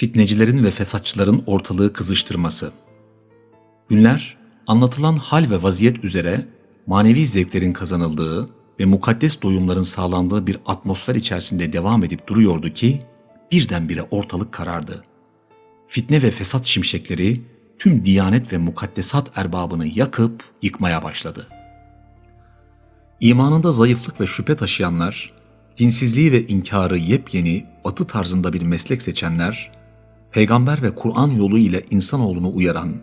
Fitnecilerin ve fesatçıların ortalığı kızıştırması. Günler anlatılan hal ve vaziyet üzere manevi zevklerin kazanıldığı ve mukaddes doyumların sağlandığı bir atmosfer içerisinde devam edip duruyordu ki birdenbire ortalık karardı. Fitne ve fesat şimşekleri tüm diyanet ve mukaddesat erbabını yakıp yıkmaya başladı. İmanında zayıflık ve şüphe taşıyanlar, dinsizliği ve inkarı yepyeni batı tarzında bir meslek seçenler, peygamber ve Kur'an yolu ile insanoğlunu uyaran,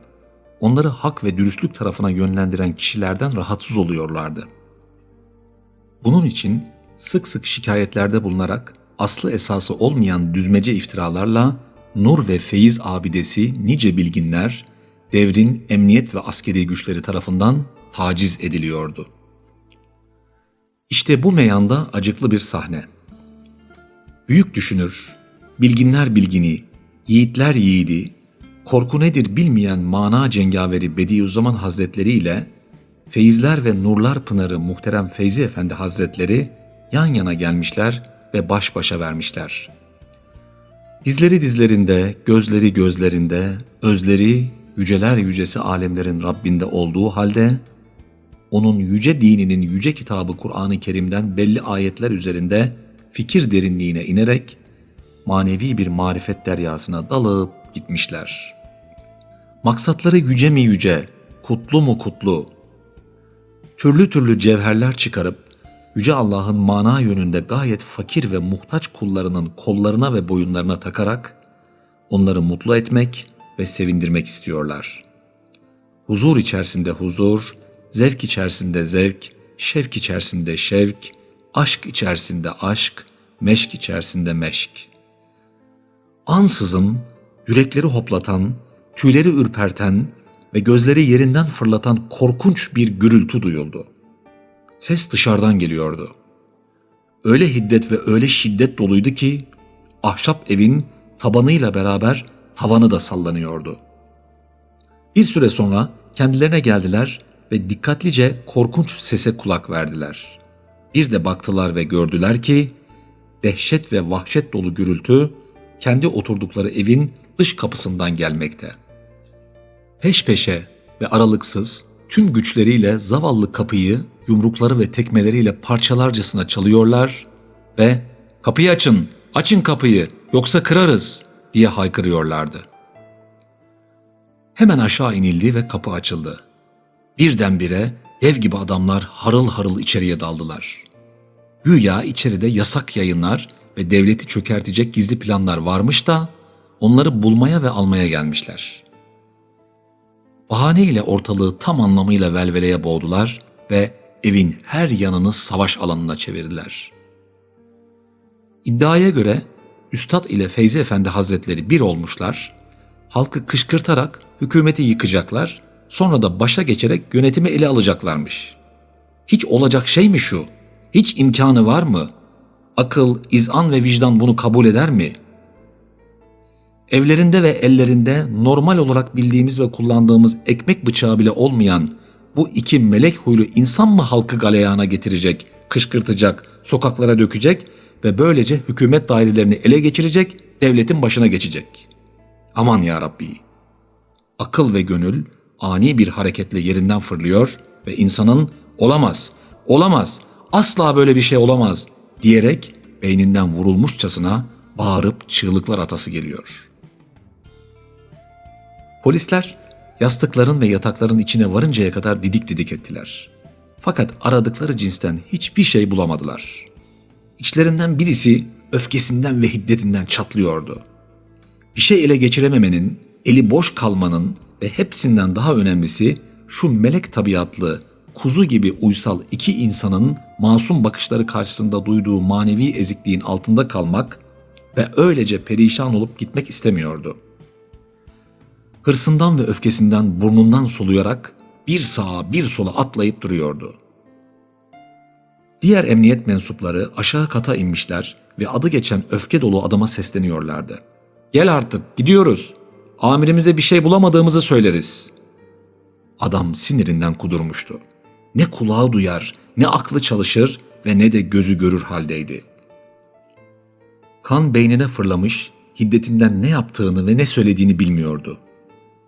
onları hak ve dürüstlük tarafına yönlendiren kişilerden rahatsız oluyorlardı. Bunun için sık sık şikayetlerde bulunarak aslı esası olmayan düzmece iftiralarla nur ve feyiz abidesi nice bilginler devrin emniyet ve askeri güçleri tarafından taciz ediliyordu. İşte bu meyanda acıklı bir sahne. Büyük düşünür, bilginler bilgini, yiğitler yiğidi, korku nedir bilmeyen mana cengaveri Bediüzzaman Hazretleri ile Feyizler ve Nurlar Pınarı Muhterem Feyzi Efendi Hazretleri yan yana gelmişler ve baş başa vermişler. Dizleri dizlerinde, gözleri gözlerinde, özleri yüceler yücesi alemlerin Rabbinde olduğu halde, onun yüce dininin yüce kitabı Kur'an-ı Kerim'den belli ayetler üzerinde fikir derinliğine inerek manevi bir marifet deryasına dalıp gitmişler. Maksatları yüce mi yüce, kutlu mu kutlu, türlü türlü cevherler çıkarıp Yüce Allah'ın mana yönünde gayet fakir ve muhtaç kullarının kollarına ve boyunlarına takarak onları mutlu etmek ve sevindirmek istiyorlar. Huzur içerisinde huzur, zevk içerisinde zevk, şevk içerisinde şevk, aşk içerisinde aşk, meşk içerisinde meşk. Ansızın yürekleri hoplatan, tüyleri ürperten ve gözleri yerinden fırlatan korkunç bir gürültü duyuldu. Ses dışarıdan geliyordu. Öyle hiddet ve öyle şiddet doluydu ki ahşap evin tabanıyla beraber tavanı da sallanıyordu. Bir süre sonra kendilerine geldiler ve dikkatlice korkunç sese kulak verdiler. Bir de baktılar ve gördüler ki dehşet ve vahşet dolu gürültü kendi oturdukları evin dış kapısından gelmekte. Peş peşe ve aralıksız tüm güçleriyle zavallı kapıyı yumrukları ve tekmeleriyle parçalarcasına çalıyorlar ve ''Kapıyı açın, açın kapıyı yoksa kırarız.'' diye haykırıyorlardı. Hemen aşağı inildi ve kapı açıldı. Birdenbire dev gibi adamlar harıl harıl içeriye daldılar. Güya içeride yasak yayınlar ve devleti çökertecek gizli planlar varmış da onları bulmaya ve almaya gelmişler. Bahane ile ortalığı tam anlamıyla velveleye boğdular ve evin her yanını savaş alanına çevirdiler. İddiaya göre Üstad ile Feyzi Efendi Hazretleri bir olmuşlar, halkı kışkırtarak hükümeti yıkacaklar, sonra da başa geçerek yönetimi ele alacaklarmış. Hiç olacak şey mi şu? Hiç imkanı var mı? Akıl, izan ve vicdan bunu kabul eder mi? Evlerinde ve ellerinde normal olarak bildiğimiz ve kullandığımız ekmek bıçağı bile olmayan bu iki melek huylu insan mı halkı galeyana getirecek, kışkırtacak, sokaklara dökecek ve böylece hükümet dairelerini ele geçirecek, devletin başına geçecek? Aman ya Rabbi! Akıl ve gönül ani bir hareketle yerinden fırlıyor ve insanın olamaz, olamaz, asla böyle bir şey olamaz diyerek beyninden vurulmuşçasına bağırıp çığlıklar atası geliyor. Polisler yastıkların ve yatakların içine varıncaya kadar didik didik ettiler. Fakat aradıkları cinsten hiçbir şey bulamadılar. İçlerinden birisi öfkesinden ve hiddetinden çatlıyordu. Bir şey ele geçirememenin, eli boş kalmanın ve hepsinden daha önemlisi şu melek tabiatlı, kuzu gibi uysal iki insanın masum bakışları karşısında duyduğu manevi ezikliğin altında kalmak ve öylece perişan olup gitmek istemiyordu. Hırsından ve öfkesinden burnundan soluyarak bir sağa bir sola atlayıp duruyordu. Diğer emniyet mensupları aşağı kata inmişler ve adı geçen öfke dolu adama sesleniyorlardı. Gel artık gidiyoruz. Amirimize bir şey bulamadığımızı söyleriz. Adam sinirinden kudurmuştu. Ne kulağı duyar, ne aklı çalışır ve ne de gözü görür haldeydi. Kan beynine fırlamış, hiddetinden ne yaptığını ve ne söylediğini bilmiyordu.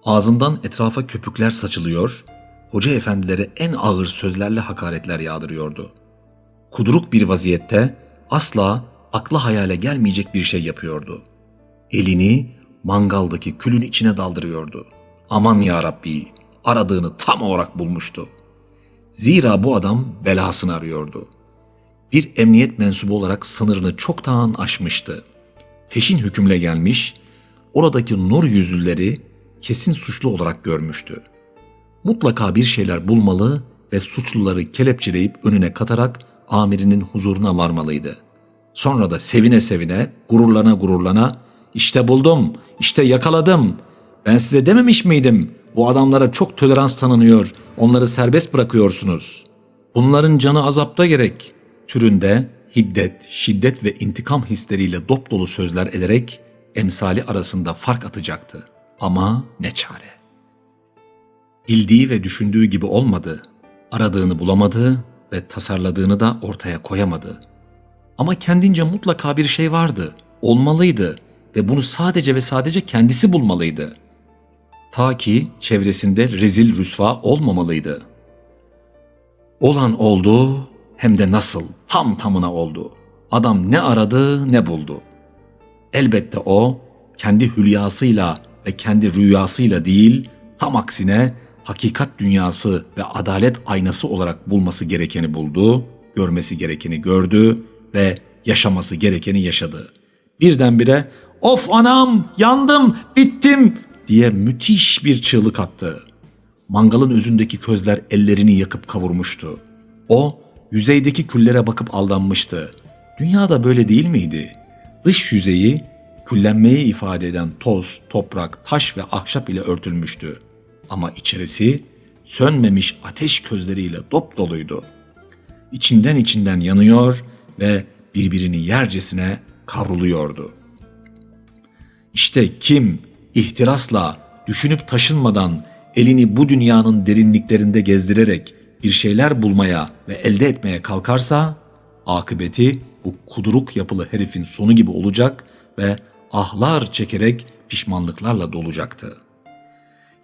Ağzından etrafa köpükler saçılıyor, hoca efendilere en ağır sözlerle hakaretler yağdırıyordu. Kuduruk bir vaziyette asla akla hayale gelmeyecek bir şey yapıyordu. Elini mangaldaki külün içine daldırıyordu. Aman ya Rabbi, aradığını tam olarak bulmuştu. Zira bu adam belasını arıyordu. Bir emniyet mensubu olarak sınırını çoktan aşmıştı. Peşin hükümle gelmiş, oradaki nur yüzlüleri kesin suçlu olarak görmüştü. Mutlaka bir şeyler bulmalı ve suçluları kelepçeleyip önüne katarak amirinin huzuruna varmalıydı. Sonra da sevine sevine, gururlana gururlana, işte buldum, işte yakaladım. Ben size dememiş miydim? Bu adamlara çok tolerans tanınıyor, onları serbest bırakıyorsunuz. Bunların canı azapta gerek. Türünde hiddet, şiddet ve intikam hisleriyle dop dolu sözler ederek emsali arasında fark atacaktı. Ama ne çare. Bildiği ve düşündüğü gibi olmadı. Aradığını bulamadı ve tasarladığını da ortaya koyamadı. Ama kendince mutlaka bir şey vardı, olmalıydı ve bunu sadece ve sadece kendisi bulmalıydı. Ta ki çevresinde rezil rüsva olmamalıydı. Olan oldu hem de nasıl tam tamına oldu. Adam ne aradı ne buldu. Elbette o kendi hülyasıyla ve kendi rüyasıyla değil, tam aksine hakikat dünyası ve adalet aynası olarak bulması gerekeni buldu, görmesi gerekeni gördü ve yaşaması gerekeni yaşadı. Birdenbire of anam yandım bittim diye müthiş bir çığlık attı. Mangalın özündeki közler ellerini yakıp kavurmuştu. O yüzeydeki küllere bakıp aldanmıştı. Dünya da böyle değil miydi? Dış yüzeyi küllenmeyi ifade eden toz, toprak, taş ve ahşap ile örtülmüştü. Ama içerisi sönmemiş ateş közleriyle dop doluydu. İçinden içinden yanıyor ve birbirini yercesine kavruluyordu. İşte kim ihtirasla düşünüp taşınmadan elini bu dünyanın derinliklerinde gezdirerek bir şeyler bulmaya ve elde etmeye kalkarsa akıbeti bu kuduruk yapılı herifin sonu gibi olacak ve ahlar çekerek pişmanlıklarla dolacaktı.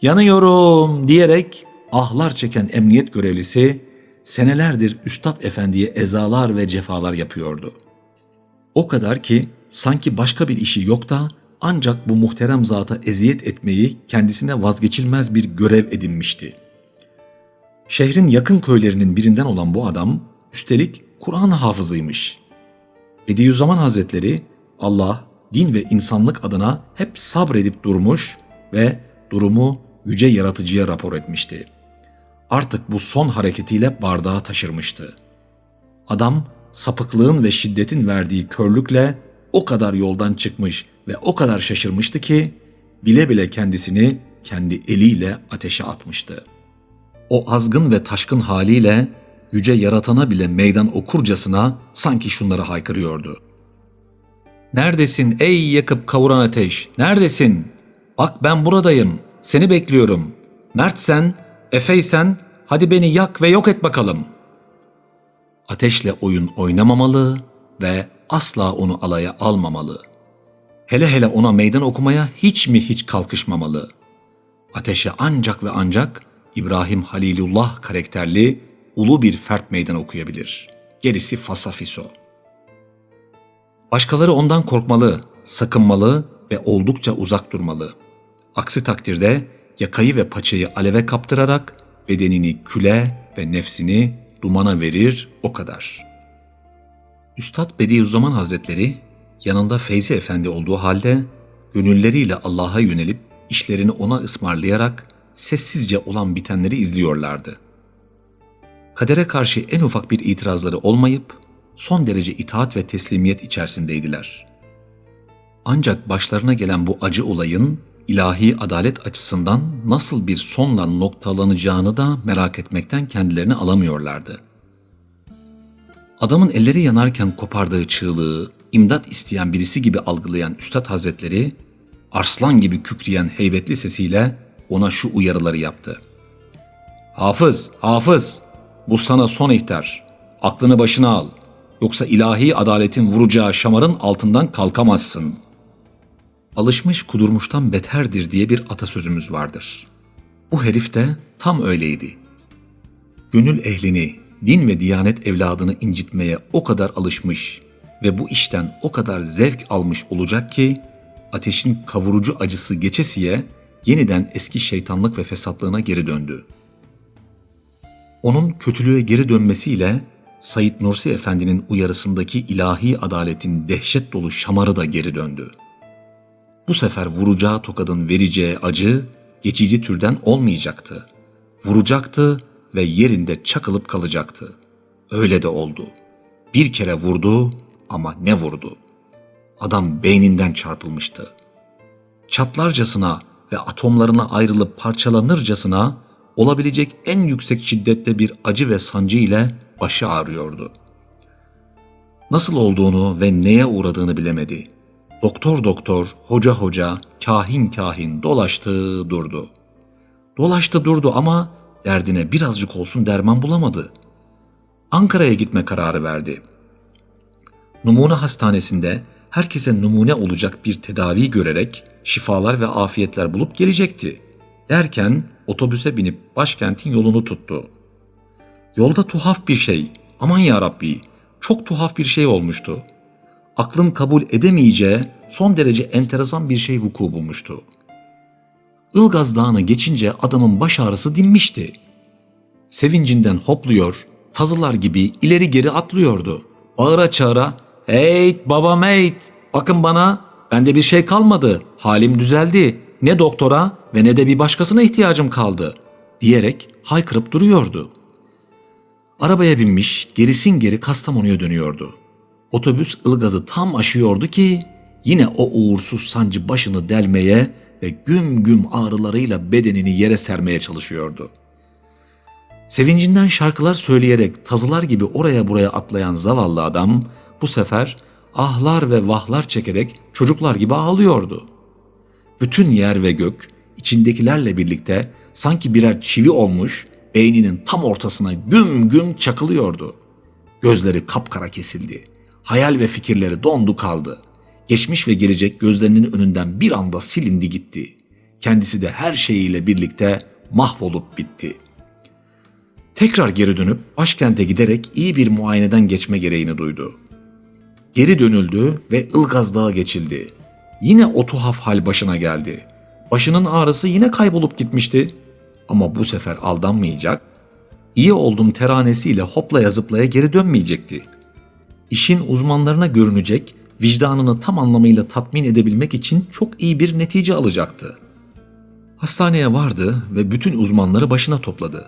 Yanıyorum diyerek ahlar çeken emniyet görevlisi senelerdir Üstad Efendi'ye ezalar ve cefalar yapıyordu. O kadar ki sanki başka bir işi yok da ancak bu muhterem zata eziyet etmeyi kendisine vazgeçilmez bir görev edinmişti. Şehrin yakın köylerinin birinden olan bu adam üstelik Kur'an hafızıymış. Bediüzzaman Hazretleri Allah, din ve insanlık adına hep sabredip durmuş ve durumu yüce yaratıcıya rapor etmişti. Artık bu son hareketiyle bardağı taşırmıştı. Adam sapıklığın ve şiddetin verdiği körlükle o kadar yoldan çıkmış ve o kadar şaşırmıştı ki bile bile kendisini kendi eliyle ateşe atmıştı. O azgın ve taşkın haliyle yüce yaratana bile meydan okurcasına sanki şunları haykırıyordu. Neredesin ey yakıp kavuran ateş? Neredesin? Bak ben buradayım. Seni bekliyorum. Mertsen, Efeysen hadi beni yak ve yok et bakalım. Ateşle oyun oynamamalı ve asla onu alaya almamalı. Hele hele ona meydan okumaya hiç mi hiç kalkışmamalı. Ateşe ancak ve ancak İbrahim Halilullah karakterli ulu bir fert meydan okuyabilir. Gerisi fasafiso. Başkaları ondan korkmalı, sakınmalı ve oldukça uzak durmalı. Aksi takdirde yakayı ve paçayı aleve kaptırarak bedenini küle ve nefsini dumana verir o kadar. Üstad Bediüzzaman Hazretleri yanında Feyzi Efendi olduğu halde gönülleriyle Allah'a yönelip işlerini ona ısmarlayarak sessizce olan bitenleri izliyorlardı. Kadere karşı en ufak bir itirazları olmayıp son derece itaat ve teslimiyet içerisindeydiler. Ancak başlarına gelen bu acı olayın ilahi adalet açısından nasıl bir sonla noktalanacağını da merak etmekten kendilerini alamıyorlardı. Adamın elleri yanarken kopardığı çığlığı imdat isteyen birisi gibi algılayan Üstad Hazretleri, arslan gibi kükreyen heybetli sesiyle ona şu uyarıları yaptı. Hafız, hafız, bu sana son ihtar. Aklını başına al. Yoksa ilahi adaletin vuracağı şamarın altından kalkamazsın. alışmış kudurmuştan beterdir diye bir atasözümüz vardır. Bu herif de tam öyleydi. Gönül ehlini, din ve diyanet evladını incitmeye o kadar alışmış ve bu işten o kadar zevk almış olacak ki ateşin kavurucu acısı geçesiye yeniden eski şeytanlık ve fesatlığına geri döndü. Onun kötülüğe geri dönmesiyle Said Nursi Efendi'nin uyarısındaki ilahi adaletin dehşet dolu şamarı da geri döndü. Bu sefer vuracağı tokadın vereceği acı geçici türden olmayacaktı. Vuracaktı ve yerinde çakılıp kalacaktı. Öyle de oldu. Bir kere vurdu ama ne vurdu? Adam beyninden çarpılmıştı. Çatlarcasına ve atomlarına ayrılıp parçalanırcasına olabilecek en yüksek şiddette bir acı ve sancı ile başı ağrıyordu. Nasıl olduğunu ve neye uğradığını bilemedi. Doktor doktor, hoca hoca, kahin kahin dolaştı durdu. Dolaştı durdu ama derdine birazcık olsun derman bulamadı. Ankara'ya gitme kararı verdi. Numune hastanesinde herkese numune olacak bir tedavi görerek şifalar ve afiyetler bulup gelecekti. Derken otobüse binip başkentin yolunu tuttu. Yolda tuhaf bir şey, aman ya Rabbi, çok tuhaf bir şey olmuştu. Aklın kabul edemeyeceği son derece enteresan bir şey vuku bulmuştu. Ilgaz Dağı'nı geçince adamın baş ağrısı dinmişti. Sevincinden hopluyor, tazılar gibi ileri geri atlıyordu. Bağıra çağıra, hey babam hey, bakın bana, bende bir şey kalmadı, halim düzeldi, ne doktora ve ne de bir başkasına ihtiyacım kaldı, diyerek haykırıp duruyordu. Arabaya binmiş, gerisin geri Kastamonu'ya dönüyordu. Otobüs Ilgaz'ı tam aşıyordu ki yine o uğursuz sancı başını delmeye ve güm güm ağrılarıyla bedenini yere sermeye çalışıyordu. Sevincinden şarkılar söyleyerek tazılar gibi oraya buraya atlayan zavallı adam bu sefer ahlar ve vahlar çekerek çocuklar gibi ağlıyordu. Bütün yer ve gök içindekilerle birlikte sanki birer çivi olmuş beyninin tam ortasına güm güm çakılıyordu. Gözleri kapkara kesildi. Hayal ve fikirleri dondu kaldı. Geçmiş ve gelecek gözlerinin önünden bir anda silindi gitti. Kendisi de her şeyiyle birlikte mahvolup bitti. Tekrar geri dönüp başkente giderek iyi bir muayeneden geçme gereğini duydu. Geri dönüldü ve Ilgaz Dağı geçildi. Yine o tuhaf hal başına geldi. Başının ağrısı yine kaybolup gitmişti. Ama bu sefer aldanmayacak, iyi oldum teranesiyle hoplaya zıplaya geri dönmeyecekti. İşin uzmanlarına görünecek, vicdanını tam anlamıyla tatmin edebilmek için çok iyi bir netice alacaktı. Hastaneye vardı ve bütün uzmanları başına topladı.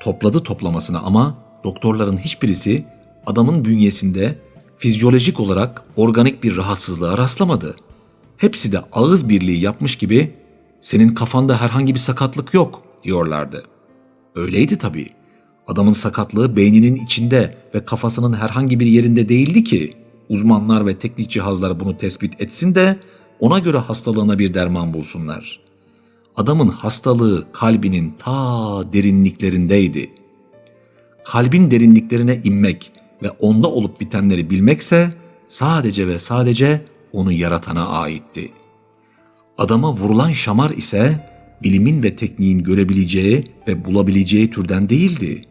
Topladı toplamasına ama doktorların hiçbirisi adamın bünyesinde fizyolojik olarak organik bir rahatsızlığa rastlamadı. Hepsi de ağız birliği yapmış gibi senin kafanda herhangi bir sakatlık yok diyorlardı. Öyleydi tabii. Adamın sakatlığı beyninin içinde ve kafasının herhangi bir yerinde değildi ki uzmanlar ve teknik cihazlar bunu tespit etsin de ona göre hastalığına bir derman bulsunlar. Adamın hastalığı kalbinin ta derinliklerindeydi. Kalbin derinliklerine inmek ve onda olup bitenleri bilmekse sadece ve sadece onu yaratana aitti. Adama vurulan şamar ise bilimin ve tekniğin görebileceği ve bulabileceği türden değildi.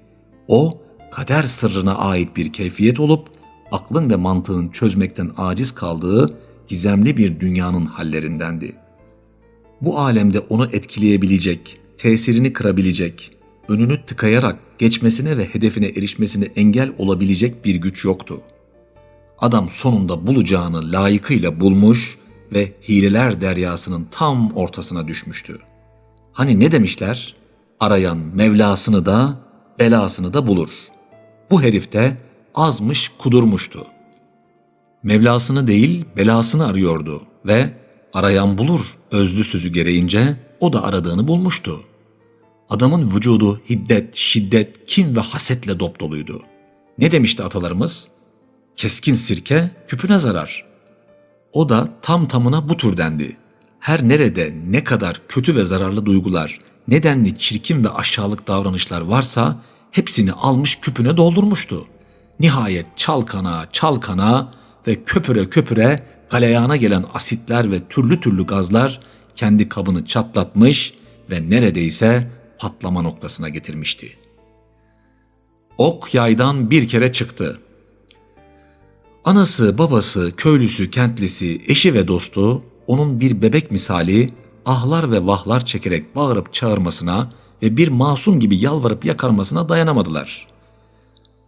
O, kader sırrına ait bir keyfiyet olup, aklın ve mantığın çözmekten aciz kaldığı gizemli bir dünyanın hallerindendi. Bu alemde onu etkileyebilecek, tesirini kırabilecek, önünü tıkayarak geçmesine ve hedefine erişmesine engel olabilecek bir güç yoktu. Adam sonunda bulacağını layıkıyla bulmuş ve hileler deryasının tam ortasına düşmüştü. Hani ne demişler? Arayan Mevlasını da belasını da bulur. Bu herif de azmış kudurmuştu. Mevlasını değil belasını arıyordu ve arayan bulur özlü sözü gereğince o da aradığını bulmuştu. Adamın vücudu hiddet, şiddet, kin ve hasetle dop doluydu. Ne demişti atalarımız? Keskin sirke küpüne zarar. O da tam tamına bu türdendi. Her nerede ne kadar kötü ve zararlı duygular, nedenli çirkin ve aşağılık davranışlar varsa hepsini almış küpüne doldurmuştu. Nihayet çalkana çalkana ve köpüre köpüre galeyana gelen asitler ve türlü türlü gazlar kendi kabını çatlatmış ve neredeyse patlama noktasına getirmişti. Ok yaydan bir kere çıktı. Anası, babası, köylüsü, kentlisi, eşi ve dostu onun bir bebek misali ahlar ve vahlar çekerek bağırıp çağırmasına ve bir masum gibi yalvarıp yakarmasına dayanamadılar.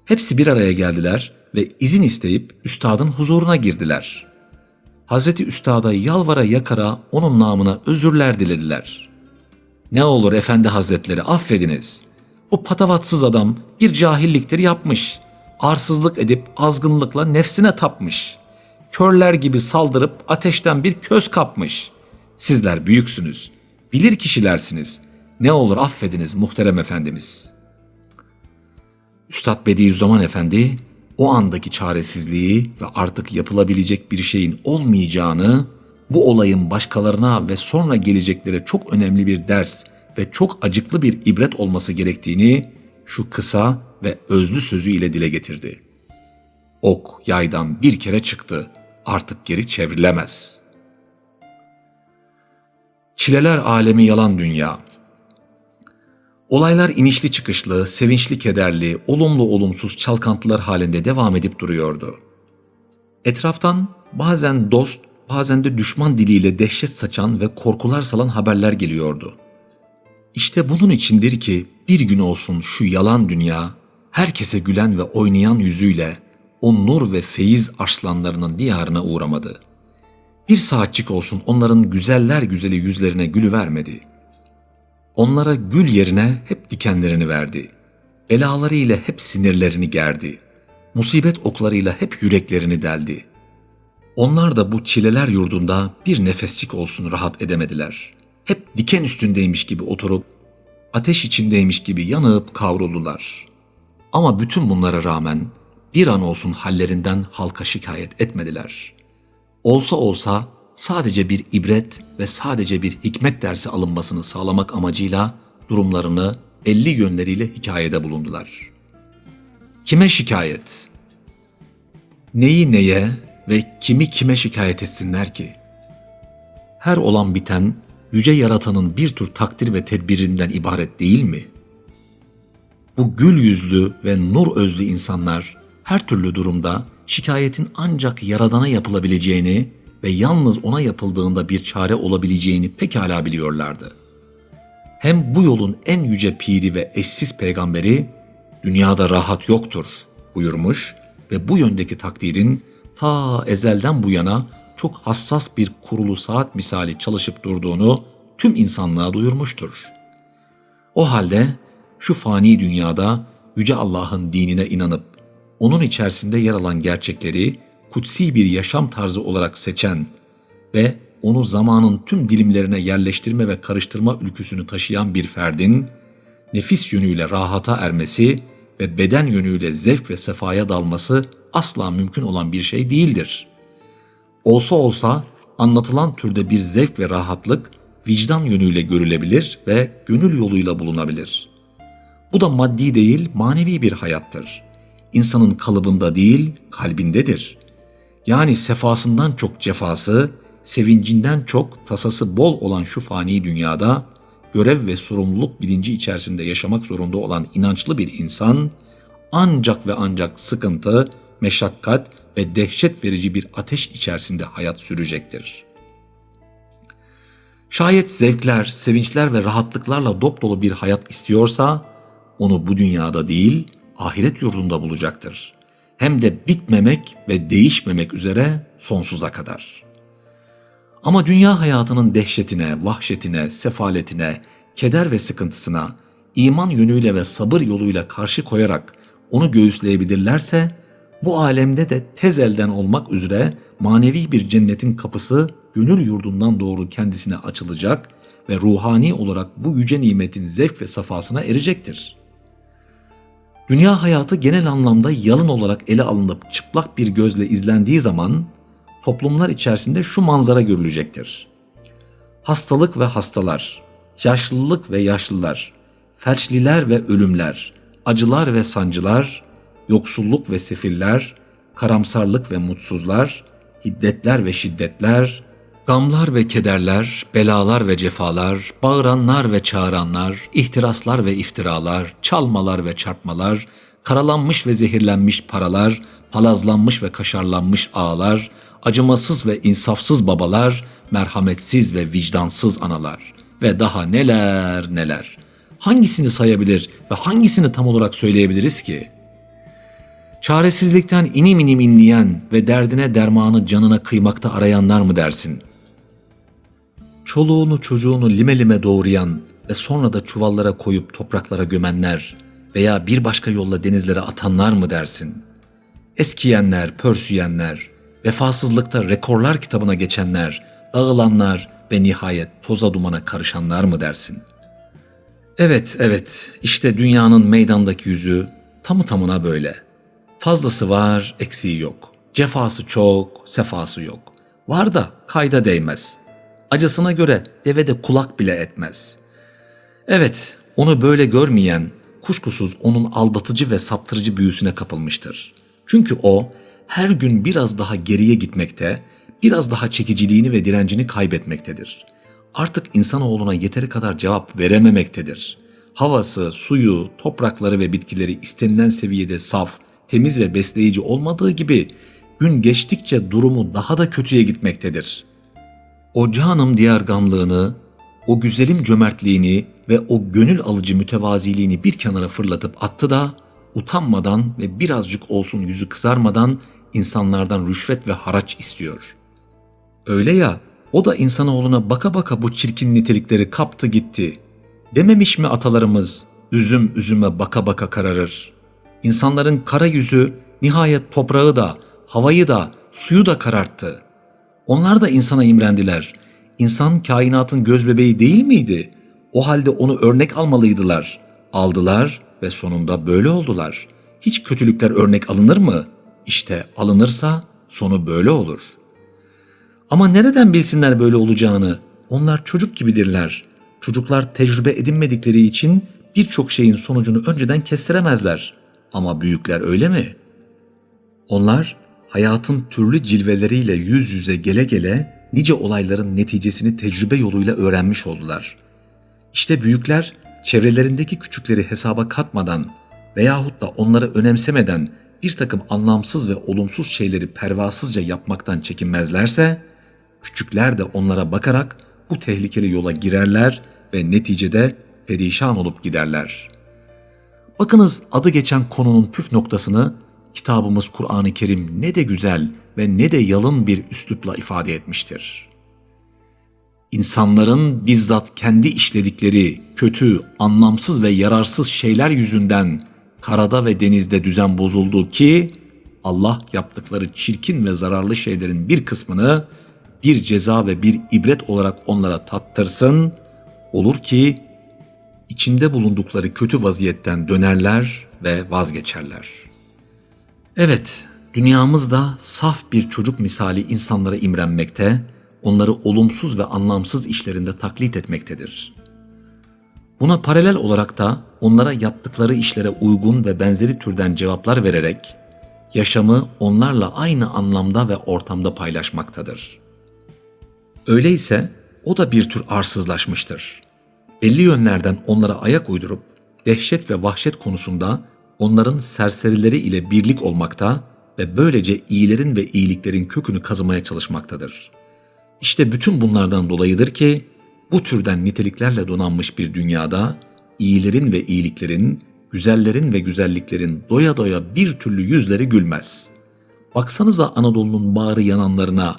Hepsi bir araya geldiler ve izin isteyip üstadın huzuruna girdiler. Hazreti Üstad'a yalvara yakara onun namına özürler dilediler. Ne olur efendi hazretleri affediniz. Bu patavatsız adam bir cahilliktir yapmış. Arsızlık edip azgınlıkla nefsine tapmış. Körler gibi saldırıp ateşten bir köz kapmış. Sizler büyüksünüz. Bilir kişilersiniz. Ne olur affediniz muhterem efendimiz. Üstad Bediüzzaman Efendi o andaki çaresizliği ve artık yapılabilecek bir şeyin olmayacağını, bu olayın başkalarına ve sonra geleceklere çok önemli bir ders ve çok acıklı bir ibret olması gerektiğini şu kısa ve özlü sözü ile dile getirdi. Ok yaydan bir kere çıktı, artık geri çevrilemez. Çileler alemi yalan dünya. Olaylar inişli çıkışlı, sevinçli kederli, olumlu olumsuz çalkantılar halinde devam edip duruyordu. Etraftan bazen dost, bazen de düşman diliyle dehşet saçan ve korkular salan haberler geliyordu. İşte bunun içindir ki bir gün olsun şu yalan dünya, herkese gülen ve oynayan yüzüyle o nur ve feyiz arslanlarının diyarına uğramadı. Bir saatçik olsun onların güzeller güzeli yüzlerine gülü vermedi. Onlara gül yerine hep dikenlerini verdi. Belalarıyla hep sinirlerini gerdi. Musibet oklarıyla hep yüreklerini deldi. Onlar da bu çileler yurdunda bir nefesçik olsun rahat edemediler. Hep diken üstündeymiş gibi oturup, ateş içindeymiş gibi yanıp kavruldular. Ama bütün bunlara rağmen bir an olsun hallerinden halka şikayet etmediler. Olsa olsa sadece bir ibret ve sadece bir hikmet dersi alınmasını sağlamak amacıyla durumlarını elli yönleriyle hikayede bulundular. Kime şikayet? Neyi neye ve kimi kime şikayet etsinler ki? Her olan biten yüce yaratanın bir tür takdir ve tedbirinden ibaret değil mi? Bu gül yüzlü ve nur özlü insanlar her türlü durumda şikayetin ancak yaradana yapılabileceğini ve yalnız ona yapıldığında bir çare olabileceğini pekala biliyorlardı. Hem bu yolun en yüce piri ve eşsiz peygamberi dünyada rahat yoktur buyurmuş ve bu yöndeki takdirin ta ezelden bu yana çok hassas bir kurulu saat misali çalışıp durduğunu tüm insanlığa duyurmuştur. O halde şu fani dünyada Yüce Allah'ın dinine inanıp onun içerisinde yer alan gerçekleri kutsi bir yaşam tarzı olarak seçen ve onu zamanın tüm dilimlerine yerleştirme ve karıştırma ülküsünü taşıyan bir ferdin, nefis yönüyle rahata ermesi ve beden yönüyle zevk ve sefaya dalması asla mümkün olan bir şey değildir. Olsa olsa anlatılan türde bir zevk ve rahatlık vicdan yönüyle görülebilir ve gönül yoluyla bulunabilir. Bu da maddi değil manevi bir hayattır. İnsanın kalıbında değil kalbindedir. Yani sefasından çok cefası, sevincinden çok tasası bol olan şu fani dünyada görev ve sorumluluk bilinci içerisinde yaşamak zorunda olan inançlı bir insan ancak ve ancak sıkıntı, meşakkat ve dehşet verici bir ateş içerisinde hayat sürecektir. Şayet zevkler, sevinçler ve rahatlıklarla dop dolu bir hayat istiyorsa onu bu dünyada değil ahiret yurdunda bulacaktır. Hem de bitmemek ve değişmemek üzere sonsuza kadar. Ama dünya hayatının dehşetine, vahşetine, sefaletine, keder ve sıkıntısına iman yönüyle ve sabır yoluyla karşı koyarak onu göğüsleyebilirlerse bu alemde de tez elden olmak üzere manevi bir cennetin kapısı gönül yurdundan doğru kendisine açılacak ve ruhani olarak bu yüce nimetin zevk ve safasına erecektir. Dünya hayatı genel anlamda yalın olarak ele alınıp çıplak bir gözle izlendiği zaman toplumlar içerisinde şu manzara görülecektir. Hastalık ve hastalar, yaşlılık ve yaşlılar, felçliler ve ölümler, acılar ve sancılar, yoksulluk ve sefiller, karamsarlık ve mutsuzlar, hiddetler ve şiddetler, gamlar ve kederler, belalar ve cefalar, bağıranlar ve çağıranlar, ihtiraslar ve iftiralar, çalmalar ve çarpmalar, karalanmış ve zehirlenmiş paralar, palazlanmış ve kaşarlanmış ağlar, acımasız ve insafsız babalar, merhametsiz ve vicdansız analar ve daha neler neler. Hangisini sayabilir ve hangisini tam olarak söyleyebiliriz ki?'' Çaresizlikten inim inim inleyen ve derdine dermanı canına kıymakta arayanlar mı dersin? Çoluğunu çocuğunu lime lime doğrayan ve sonra da çuvallara koyup topraklara gömenler veya bir başka yolla denizlere atanlar mı dersin? Eskiyenler, pörsüyenler, vefasızlıkta rekorlar kitabına geçenler, dağılanlar ve nihayet toza dumana karışanlar mı dersin? Evet, evet, işte dünyanın meydandaki yüzü tamı tamına böyle.'' Fazlası var, eksiği yok. Cefası çok, sefası yok. Var da kayda değmez. Acısına göre devede kulak bile etmez. Evet, onu böyle görmeyen kuşkusuz onun aldatıcı ve saptırıcı büyüsüne kapılmıştır. Çünkü o her gün biraz daha geriye gitmekte, biraz daha çekiciliğini ve direncini kaybetmektedir. Artık insanoğluna yeteri kadar cevap verememektedir. Havası, suyu, toprakları ve bitkileri istenilen seviyede saf, temiz ve besleyici olmadığı gibi gün geçtikçe durumu daha da kötüye gitmektedir. O canım diyar gamlığını, o güzelim cömertliğini ve o gönül alıcı mütevaziliğini bir kenara fırlatıp attı da utanmadan ve birazcık olsun yüzü kızarmadan insanlardan rüşvet ve haraç istiyor. Öyle ya, o da insanoğluna baka baka bu çirkin nitelikleri kaptı gitti. Dememiş mi atalarımız, üzüm üzüme baka baka kararır.'' İnsanların kara yüzü nihayet toprağı da, havayı da, suyu da kararttı. Onlar da insana imrendiler. İnsan kainatın göz bebeği değil miydi? O halde onu örnek almalıydılar. Aldılar ve sonunda böyle oldular. Hiç kötülükler örnek alınır mı? İşte alınırsa sonu böyle olur. Ama nereden bilsinler böyle olacağını? Onlar çocuk gibidirler. Çocuklar tecrübe edinmedikleri için birçok şeyin sonucunu önceden kestiremezler.'' Ama büyükler öyle mi? Onlar hayatın türlü cilveleriyle yüz yüze gele gele nice olayların neticesini tecrübe yoluyla öğrenmiş oldular. İşte büyükler çevrelerindeki küçükleri hesaba katmadan veyahut da onları önemsemeden bir takım anlamsız ve olumsuz şeyleri pervasızca yapmaktan çekinmezlerse, küçükler de onlara bakarak bu tehlikeli yola girerler ve neticede perişan olup giderler.'' Bakınız adı geçen konunun püf noktasını kitabımız Kur'an-ı Kerim ne de güzel ve ne de yalın bir üslupla ifade etmiştir. İnsanların bizzat kendi işledikleri kötü, anlamsız ve yararsız şeyler yüzünden karada ve denizde düzen bozuldu ki Allah yaptıkları çirkin ve zararlı şeylerin bir kısmını bir ceza ve bir ibret olarak onlara tattırsın, olur ki içinde bulundukları kötü vaziyetten dönerler ve vazgeçerler. Evet, dünyamızda saf bir çocuk misali insanlara imrenmekte, onları olumsuz ve anlamsız işlerinde taklit etmektedir. Buna paralel olarak da onlara yaptıkları işlere uygun ve benzeri türden cevaplar vererek yaşamı onlarla aynı anlamda ve ortamda paylaşmaktadır. Öyleyse o da bir tür arsızlaşmıştır belli yönlerden onlara ayak uydurup dehşet ve vahşet konusunda onların serserileri ile birlik olmakta ve böylece iyilerin ve iyiliklerin kökünü kazımaya çalışmaktadır. İşte bütün bunlardan dolayıdır ki bu türden niteliklerle donanmış bir dünyada iyilerin ve iyiliklerin, güzellerin ve güzelliklerin doya doya bir türlü yüzleri gülmez. Baksanıza Anadolu'nun bağrı yananlarına,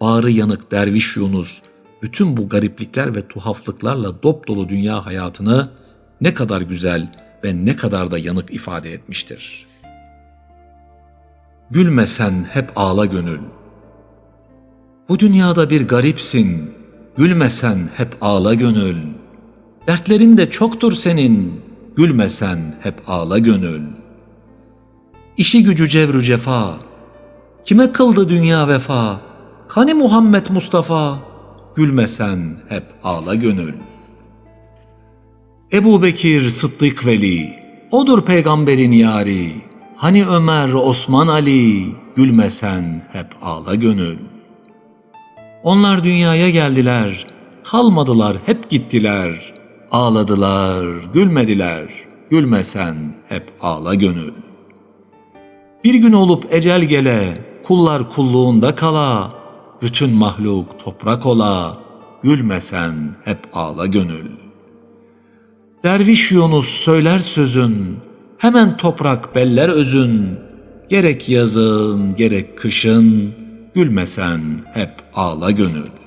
bağrı yanık derviş Yunus, bütün bu gariplikler ve tuhaflıklarla dop dolu dünya hayatını ne kadar güzel ve ne kadar da yanık ifade etmiştir. Gülmesen hep ağla gönül. Bu dünyada bir garipsin, gülmesen hep ağla gönül. Dertlerin de çoktur senin, gülmesen hep ağla gönül. İşi gücü cevru cefa, kime kıldı dünya vefa? Hani Muhammed Mustafa?'' Gülmesen hep ağla gönül. Ebu Bekir Sıddık Veli, odur peygamberin yari. Hani Ömer, Osman Ali, gülmesen hep ağla gönül. Onlar dünyaya geldiler, kalmadılar hep gittiler. Ağladılar, gülmediler, gülmesen hep ağla gönül. Bir gün olup ecel gele, kullar kulluğunda kala, bütün mahluk toprak ola, gülmesen hep ağla gönül. Derviş Yunus söyler sözün, hemen toprak beller özün, gerek yazın gerek kışın, gülmesen hep ağla gönül.